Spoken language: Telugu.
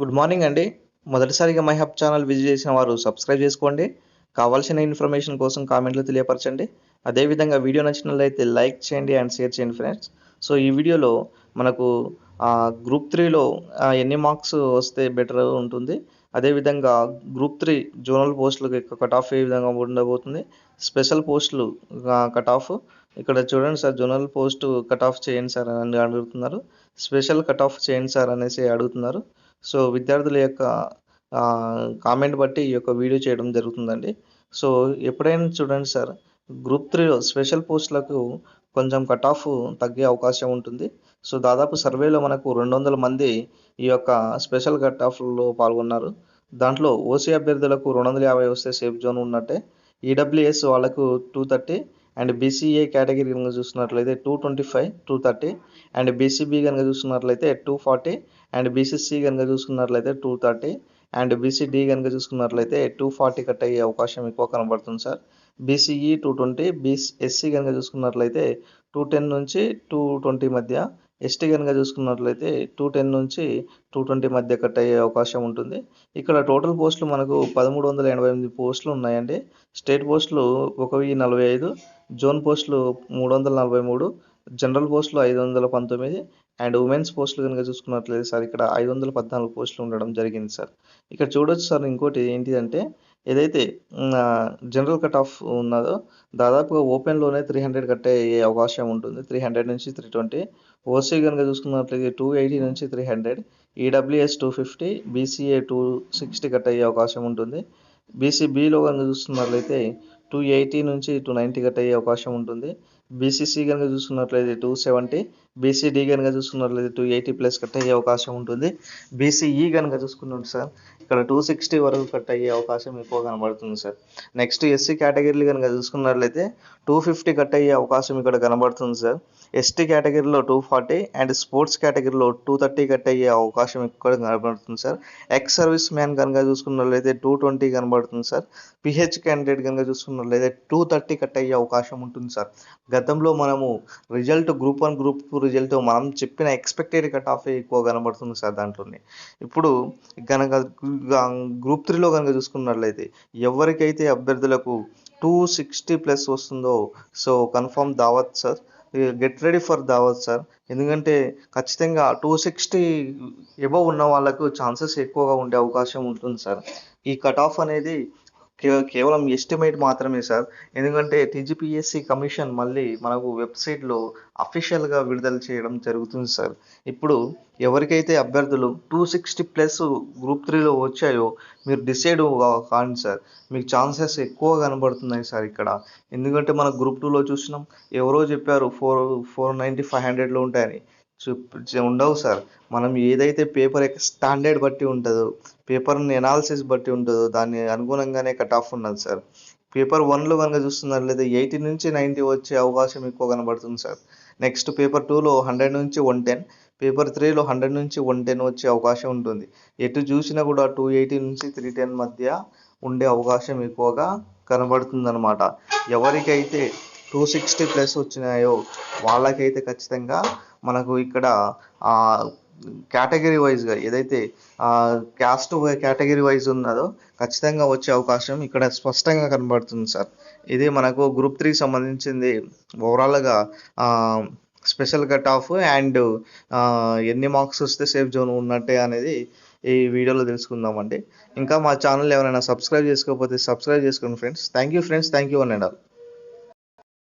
గుడ్ మార్నింగ్ అండి. మొదటిసారిగా మై హబ్ ఛానల్ విజిట్ చేసిన వారు సబ్స్క్రైబ్ చేసుకోండి. కావాల్సిన ఇన్ఫర్మేషన్ కోసం కామెంట్లు తెలియపరచండి. అదేవిధంగా వీడియో నచ్చినట్లయితే లైక్ చేయండి అండ్ షేర్ చేయండి ఫ్రెండ్స్ సో ఈ వీడియోలో మనకు గ్రూప్ త్రీలో ఎన్ని మార్క్స్ వస్తే బెటర్ ఉంటుంది? అదేవిధంగా గ్రూప్ త్రీ జోనల్ పోస్టులకు కట్ ఆఫ్ ఏ విధంగా ఉండబోతుంది? స్పెషల్ పోస్టులు కట్ ఆఫ్ ఇక్కడ చూడండి sir zonal post cut off చేయండి సార్ అని అడుగుతున్నారు. స్పెషల్ కట్ ఆఫ్ చేయండి సార్ అనేసి అడుగుతున్నారు. సో విద్యార్థుల యొక్క కామెంట్ బట్టి ఈ యొక్క వీడియో చేయడం జరుగుతుందండి. సో ఎప్పుడైనా చూడండి సార్ గ్రూప్ త్రీలో స్పెషల్ పోస్టులకు కొంచెం కట్ ఆఫ్ తగ్గే అవకాశం ఉంటుంది. సో దాదాపు సర్వేలో మనకు రెండు వందల మంది ఈ యొక్క స్పెషల్ కట్ ఆఫ్లో పాల్గొన్నారు. దాంట్లో ఓసీ అభ్యర్థులకు రెండు వందల యాభై వస్తే సేఫ్ జోన్ ఉన్నట్టే. ఈడబ్ల్యూఎస్ వాళ్ళకు two thirty and BCA category కనుక చూసినట్లయితే two twenty five two thirty and BCB కనుక చూసుకున్నట్లయితే టూ ఫార్టీ అండ్ బీసీసీ కనుక చూసుకున్నట్లయితే టూ థర్టీ అండ్ బీసీడీ కనుక చూసుకున్నట్లయితే టూ ఫార్టీ కట్ అయ్యే అవకాశం ఎక్కువ కనబడుతుంది sir. BCE two twenty BC SC కనుక చూసుకున్నట్లయితే టూ టెన్ నుంచి టూ ట్వంటీ మధ్య ఎస్టీ కనుక చూసుకున్నట్లయితే టూ టెన్ నుంచి టూ ట్వంటీ మధ్య కట్ అయ్యే అవకాశం ఉంటుంది. ఇక్కడ టోటల్ పోస్టులు మనకు పదమూడు వందల ఎనభై ఎనిమిది పోస్టులు ఉన్నాయండి. స్టేట్ పోస్టులు ఒక వెయ్యి నలభై ఐదు జోన్ పోస్టులు మూడు వందల నలభై మూడు జనరల్ పోస్టులు ఐదు వందల పంతొమ్మిది అండ్ ఉమెన్స్ పోస్టులు కనుక చూసుకున్నట్లయితే సార్ ఇక్కడ ఐదు వందల పద్నాలుగు పోస్టులు ఉండడం జరిగింది సార్. ఇక్కడ చూడొచ్చు సార్ ఇంకోటి ఏంటిదంటే ఏదైతే జనరల్ కట్ ఆఫ్ ఉన్నదో దాదాపుగా ఓపెన్లోనే త్రీ హండ్రెడ్ కట్ అయ్యే అవకాశం ఉంటుంది. త్రీ హండ్రెడ్ నుంచి త్రీ ట్వంటీ ఓసీ కనుక చూసుకున్నట్లయితే టూ ఎయిటీ నుంచి three hundred EWS two fifty BCA two sixty cut అయ్యే అవకాశం ఉంటుంది. బీసీబీలో కనుక చూసుకున్నట్లయితే టూ ఎయిటీ నుంచి టూ నైంటీ కట్ అయ్యే అవకాశం ఉంటుంది. బీసీసీ కనుక చూసుకున్నట్లయితే టూ సెవెంటీ బీసీడీ కనుక చూసుకున్నట్లయితే టూ ఎయిటీ ప్లస్ కట్ అయ్యే అవకాశం ఉంటుంది. బీసీఈ కనుక చూసుకున్నట్టు సార్ ఇక్కడ టూ సిక్స్టీ వరకు కట్ అయ్యే అవకాశం ఎక్కువ కనబడుతుంది సార్. నెక్స్ట్ ఎస్సీ కేటగిరీలు కనుక చూసుకున్నట్లయితే టూ ఫిఫ్టీ కట్ అయ్యే అవకాశం ఇక్కడ కనబడుతుంది సార్. ఎస్టీ కేటగిరీలో టూ ఫార్టీ అండ్ స్పోర్ట్స్ కేటగిరీలో టూ థర్టీ కట్ అయ్యే అవకాశం ఇక్కడ కనబడుతుంది సార్. ఎక్స్ సర్వీస్ మ్యాన్ కనుక చూసుకున్నట్లయితే టూ ట్వంటీ కనబడుతుంది సార్. పిహెచ్ క్యాండిడేట్ కనుక చూసుకున్నట్లయితే టూ థర్టీ కట్ అయ్యే అవకాశం ఉంటుంది సార్. గతంలో మనము result group one group two result మనం చెప్పిన ఎక్స్పెక్టెడ్ కట్ ఆఫ్ ఎక్కువ కనబడుతుంది సార్ దాంట్లోనే. ఇప్పుడు కనుక గ్రూప్ త్రీలో కనుక చూసుకున్నట్లయితే ఎవరికైతే అభ్యర్థులకు టూ సిక్స్టీ ప్లస్ వస్తుందో సో కన్ఫర్మ్ దావత్ సార్ గెట్ రెడీ ఫర్ దావత్ సార్ ఎందుకంటే ఖచ్చితంగా టూ సిక్స్టీ ఎబవ్ ఉన్న వాళ్ళకు ఛాన్సెస్ ఎక్కువగా ఉండే అవకాశం ఉంటుంది సార్. ఈ కట్ ఆఫ్ అనేది కేవలం ఎస్టిమేట్ మాత్రమే సార్. ఎందుకంటే టీజీపీఎస్సీ కమిషన్ మళ్ళీ మనకు వెబ్సైట్లో అఫీషియల్గా విడుదల చేయడం జరుగుతుంది సార్. ఇప్పుడు ఎవరికైతే అభ్యర్థులు టూ సిక్స్టీ ప్లస్ గ్రూప్ త్రీలో వచ్చాయో మీరు డిసైడ్ కాండి సార్. మీకు ఛాన్సెస్ ఎక్కువ కనబడుతున్నాయి సార్ ఇక్కడ. ఎందుకంటే మన గ్రూప్ టూలో చూసినాం. ఎవరో చెప్పారు ఫోర్ ఫోర్ నైంటీ ఫైవ్ హండ్రెడ్లో ఉంటాయని. ఉండవు సార్. మనం ఏదైతే పేపర్ స్టాండర్డ్ బట్టి ఉంటుందో పేపర్ని ఎనాలిసిస్ బట్టి ఉంటుందో దాన్ని అనుగుణంగానే కట్ ఆఫ్ ఉన్నది సార్. పేపర్ వన్లో కనుక చూస్తున్నట్లయితే ఎయిటీ నుంచి నైంటీ వచ్చే అవకాశం ఎక్కువ కనబడుతుంది సార్. నెక్స్ట్ పేపర్ టూలో హండ్రెడ్ నుంచి వన్ టెన్ పేపర్ త్రీలో హండ్రెడ్ నుంచి వన్ టెన్ వచ్చే అవకాశం ఉంటుంది. ఎటు చూసినా కూడా టూ ఎయిటీ నుంచి త్రీ టెన్ మధ్య ఉండే అవకాశం ఎక్కువగా కనబడుతుంది అనమాట ఎవరికైతే టూ సిక్స్టీ ప్లస్ వచ్చినాయో వాళ్ళకైతే ఖచ్చితంగా మనకు ఇక్కడ కేటగిరీ వైజ్గా ఏదైతే క్యాస్ట్ కేటగిరీ వైజ్ ఉన్నదో ఖచ్చితంగా వచ్చే అవకాశం ఇక్కడ స్పష్టంగా కనబడుతుంది సార్. ఇది మనకు గ్రూప్ త్రీకి సంబంధించింది ఓవరాల్గా స్పెషల్ కట్ ఆఫ్ అండ్ ఎన్ని మార్క్స్ వస్తే సేఫ్ జోన్ ఉన్నట్టే అనేది ఈ వీడియోలో తెలుసుకుందామండి. ఇంకా మా ఛానల్ ఎవరైనా సబ్స్క్రైబ్ చేసుకోకపోతే సబ్స్క్రైబ్ చేసుకోండి friends thank you friends thank you one and all